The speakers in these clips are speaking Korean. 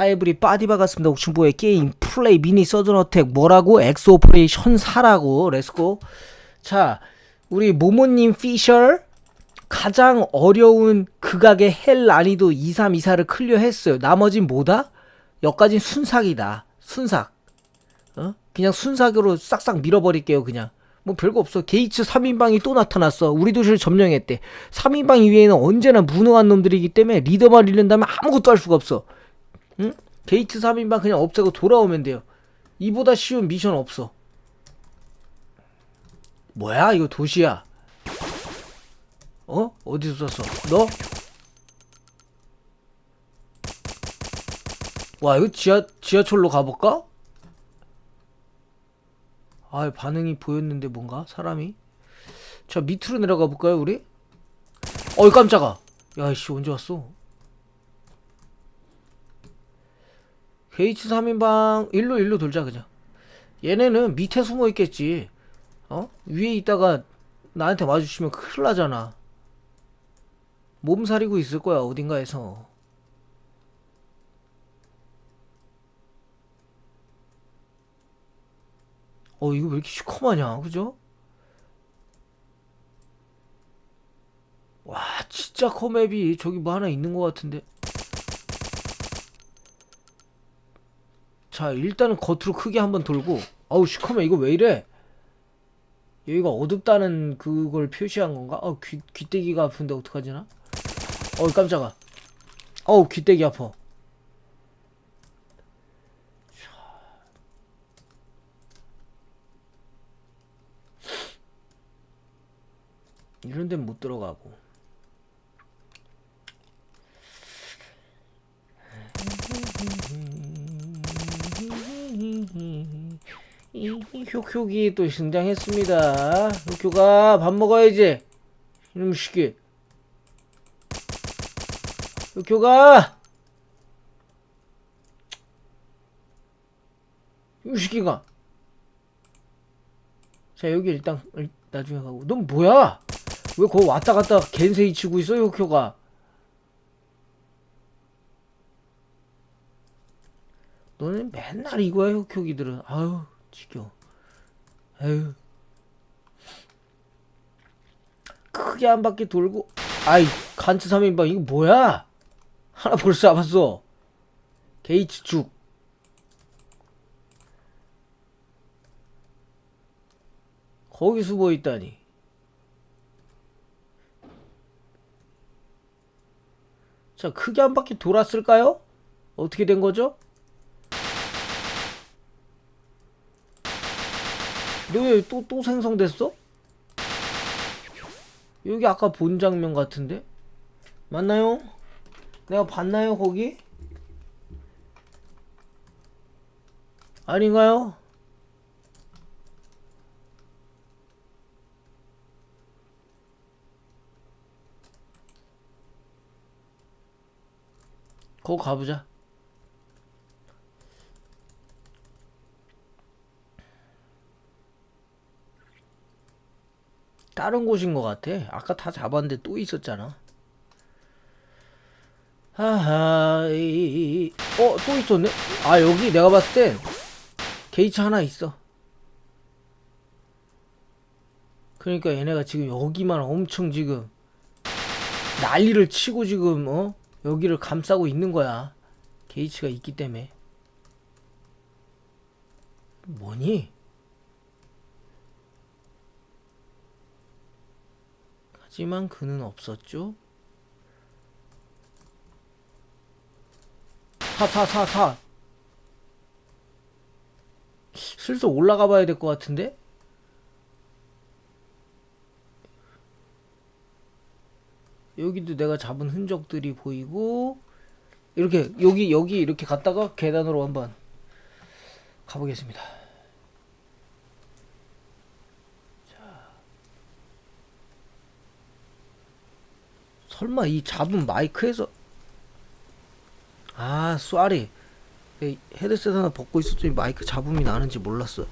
하이브리 빠디 박았습니다. 옥춘보의 게임 플레이 미니 서든 어택 뭐라고 엑소 오퍼레이션 사라고 렛츠고 자 우리 모모님 피셔 가장 어려운 극악의 헬 난이도 2324를 클리어했어요. 나머진 뭐다? 여기까진 순삭이다. 순삭. 어? 그냥 순삭으로 싹싹 밀어버릴게요. 그냥. 뭐 별거 없어. 게이츠 3인방이 또 나타났어. 우리 도시를 점령했대. 3인방 이외에는 언제나 무능한 놈들이기 때문에 리더만 잃는다면 아무것도 할 수가 없어. 응? 게이트 3인방 그냥 없애고 돌아오면 돼요. 이보다 쉬운 미션 없어. 뭐야? 이거 도시야. 어? 어디서 쐈어? 너? 와, 이거 지하, 지하철로 가볼까? 아, 반응이 보였는데 뭔가? 사람이? 자, 밑으로 내려가 볼까요, 우리? 어이, 깜짝아. 야, 씨, 언제 왔어? 게이츠 3인방, 일로, 일로 돌자, 그냥. 얘네는 밑에 숨어 있겠지. 어? 위에 있다가 나한테 마주치면 큰일 나잖아. 몸살이고 있을 거야, 어딘가에서. 어, 이거 왜 이렇게 시커마냐, 그죠? 와, 진짜 커맵이 저기 뭐 하나 있는 것 같은데. 자, 일단은 겉으로 크게 한번 돌고. 아우, 시커매, 이거 왜 이래? 여기가 어둡다는 그걸 표시한 건가? 어, 귀, 귀때기가 아픈데 어떡하지나? 어우, 깜짝아. 어우, 귀때기 아파. 이런 데는 못 들어가고. 효효기 또 등장했습니다. 효효가 밥 먹어야지. 이놈 시키. 효효가 이 시키가. 자 여기 일단 일- 나중에 가고. 넌 뭐야? 왜 거기 왔다 갔다 겐세이 치고 있어 효효가? 너는 맨날 이거야 효효기들은. 아유 지겨. 아유. 크게 한 바퀴 돌고. 아이 간트 3인방 이거 뭐야? 하나 벌써 잡았어. 게이츠 죽. 거기 숨어 있다니. 자, 크게 한 바퀴 돌았을까요? 어떻게 된 거죠? 너왜 또, 또 생성됐어? 여기 아까 본 장면 같은데? 맞나요? 내가 봤나요, 거기? 아닌가요? 거기 가보자. 다른 곳인 것 같아. 아까 다 잡았는데 또 있었잖아. 하하, 이, 어, 또 있었네? 아, 여기 내가 봤을 땐 게이츠 하나 있어. 그러니까 얘네가 지금 여기만 엄청 지금 난리를 치고 지금, 어? 여기를 감싸고 있는 거야. 게이츠가 있기 때문에. 뭐니? 하지만 그는 없었죠. 사, 사, 사, 사. 슬슬 올라가 봐야 될 것 같은데? 여기도 내가 잡은 흔적들이 보이고, 이렇게, 여기, 여기 이렇게 갔다가 계단으로 한번 가보겠습니다. 설마 이 잡은 마이크에서 아 쏘리 이 헤드셋 하나 벗고 있었더니 마이크 잡음이 나는지 몰랐어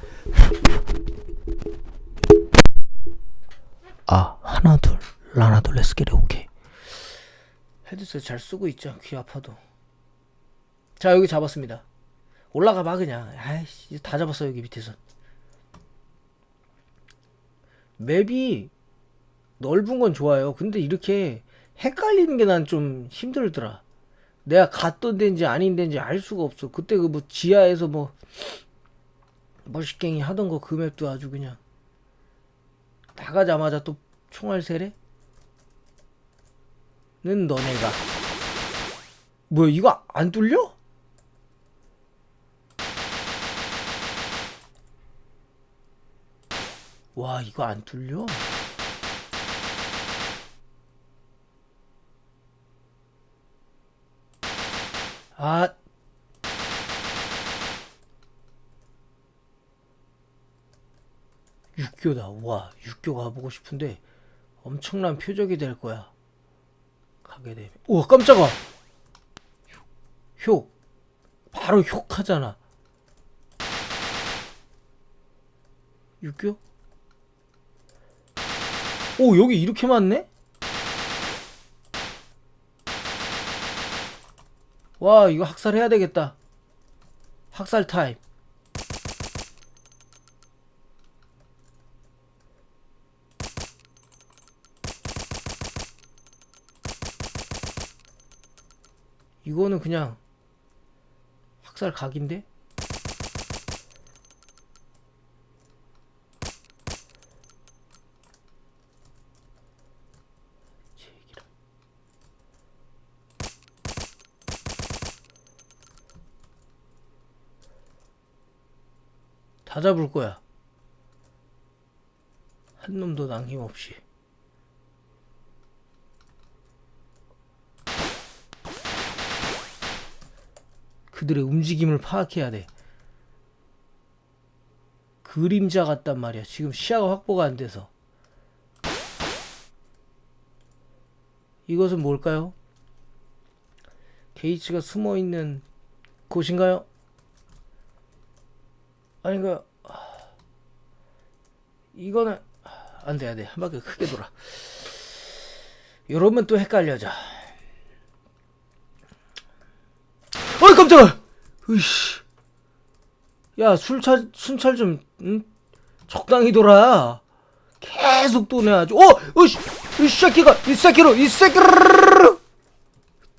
아 하나 둘 하나 둘겟 오케이 헤드셋 잘 쓰고 있자 귀 아파도 자 여기 잡았습니다. 올라가 봐 그냥. 아이씨 다 잡았어 여기 밑에서. 맵이 넓은 건 좋아요. 근데 이렇게 헷갈리는 게 난 좀 힘들더라. 내가 갔던 데인지 아닌 데인지 알 수가 없어. 그때 그 뭐 지하에서 뭐 머시갱이 하던 거 그 맵도 아주 그냥 나가자마자 또 총알 세례? 는 너네가 뭐야 이거 안 뚫려? 와 이거 안 뚫려? 아 육교다. 와, 육교 가보고 싶은데 엄청난 표적이 될 거야. 가게 되면. 우와, 깜짝아! 효. 바로 효하잖아. 육교? 오, 여기 이렇게 많네? 와, 이거 학살해야 되겠다. 학살 타임. 이거는 그냥 학살 각인데? 다 잡을 거야. 한 놈도 남김없이. 그들의 움직임을 파악해야 돼. 그림자 같단 말이야. 지금 시야가 확보가 안 돼서. 이것은 뭘까요? 게이츠가 숨어 있는 곳인가요? 아닌가요? 이거는 안 돼, 안 돼. 한 바퀴 크게 돌아. 이러면 또 헷갈려져. 어이 깜짝아! 으이씨. 야 술차 순찰 좀 응? 적당히 돌아. 계속 도네 아주. 어, 으이씨, 이 새끼가 이 새끼로 이 새끼를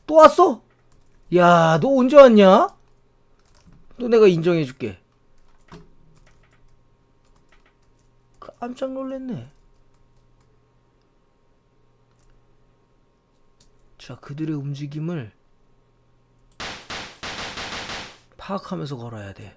또 왔어? 야, 너 언제 왔냐? 너 내가 인정해줄게. 깜짝 놀랐네. 자, 그들의 움직임을 파악하면서 걸어야 돼.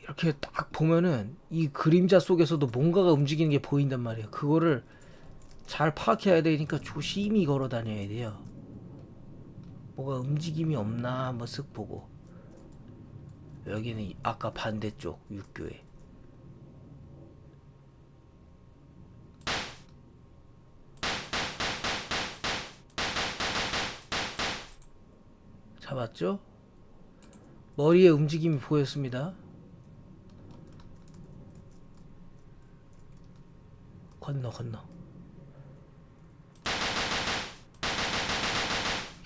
이렇게 딱 보면은 이 그림자 속에서도 뭔가가 움직이는 게 보인단 말이야. 그거를 잘 파악해야 되니까 조심히 걸어 다녀야 돼요. 뭐가 움직임이 없나 한번 쓱 보고. 여기는 이- 아까 반대쪽 육교에. 잡았죠? 머리에 움직임이 보였습니다. 건너 건너.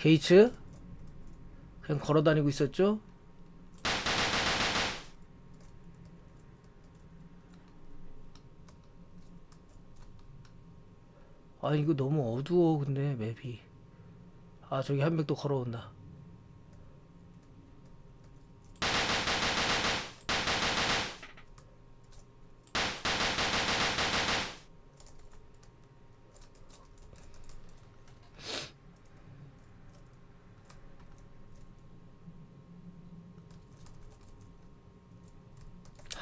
게이츠? 그냥 걸어 다니고 있었죠? 아 이거 너무 어두워 근데 맵이. 아 저기 한 명 또 걸어온다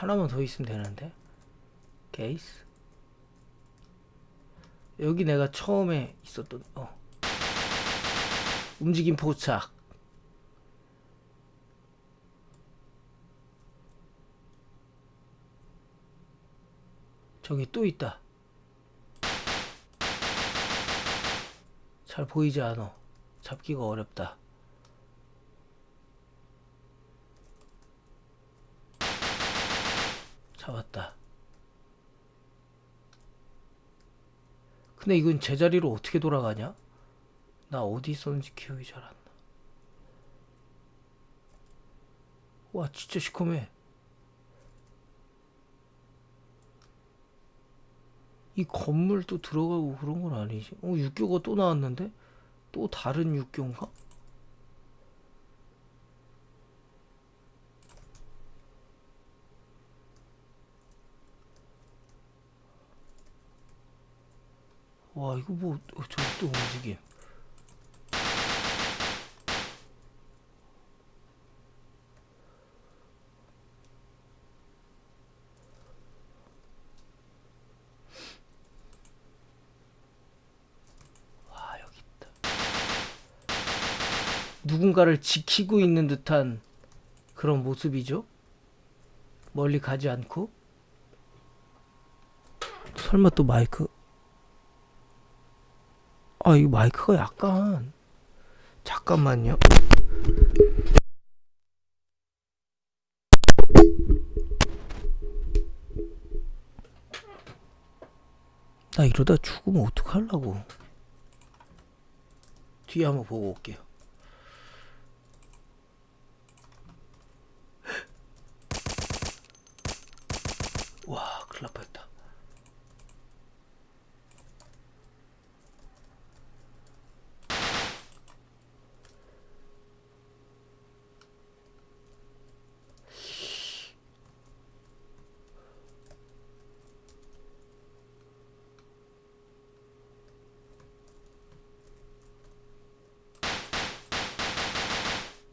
하나만 더 있으면 되는데. 케이스 여기 내가 처음에 있었던 어. 움직임 포착. 저기 또 있다. 잘 보이지 않아. 잡기가 어렵다 잡았다 근데 이건 제자리로 어떻게 돌아가냐? 나 어디 있었는지 기억이 잘 안 나. 와, 진짜 시커매. 이 건물 또 들어가고 그런 건 아니지. 어, 육교가 또 나왔는데? 또 다른 육교인가? 와, 이거 뭐, 어, 저기 또 움직임. 와. 누군가를 지키고 있는 듯한 그런 모습이죠? 멀리 가지 않고? 설마 또 마이크? 아, 이 마이크가 약간 잠깐만요. 나 이러다 죽으면 어떡하려고. 뒤에 한번 보고 올게요. 와, 큰일 날 뻔했다.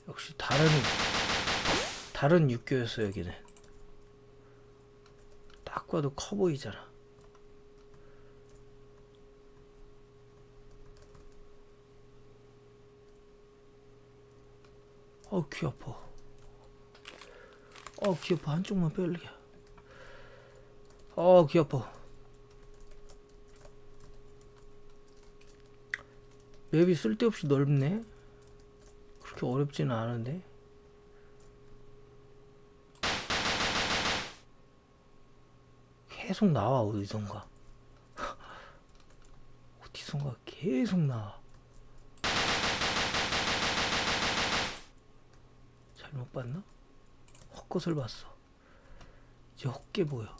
역시 다른 다른 육교였어 여기는 딱 봐도 커 보이잖아. 어우 귀 아파. 어우 귀 아파. 한쪽만 뺄게. 어우 귀 아파. 맵이 쓸데없이 넓네. 그렇게 어렵지는 않은데 계속 나와 어디선가 어디선가 계속 나와. 잘못 봤나? 헛것을 봤어. 이제 헛게 보여.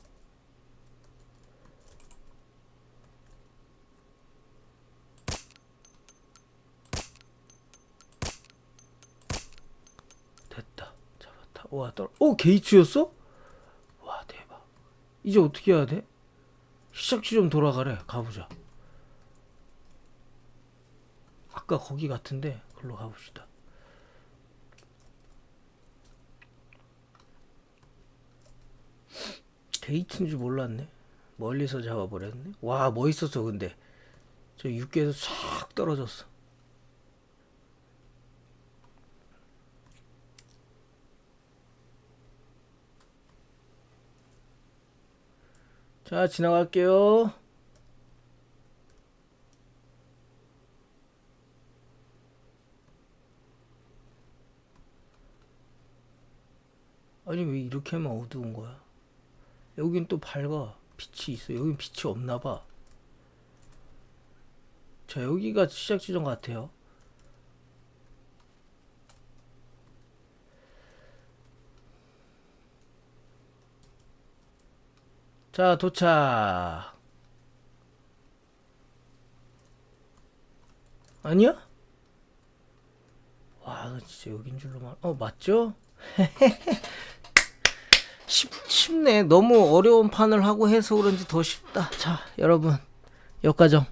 됐다. 잡았다. 와 떨어 오 게이츠였어? 이제 어떻게 해야 돼? 시작 지점 돌아가래 가보자. 아까 거기 같은데 글로 가봅시다. 게이트인 줄 몰랐네. 멀리서 잡아버렸네. 와 멋있었어 근데. 저 육계에서 싹 떨어졌어 자, 지나갈게요. 아니, 왜 이렇게 하면 어두운 거야? 여긴 또 밝아. 빛이 있어. 여긴 빛이 없나 봐. 자, 여기가 시작 지점 같아요. 자, 도착. 아니야? 와, 나 진짜 여긴 줄로만. 어, 맞죠? 쉽, 쉽네. 너무 어려운 판을 하고 해서 그런지 더 쉽다. 자, 여러분. 여과정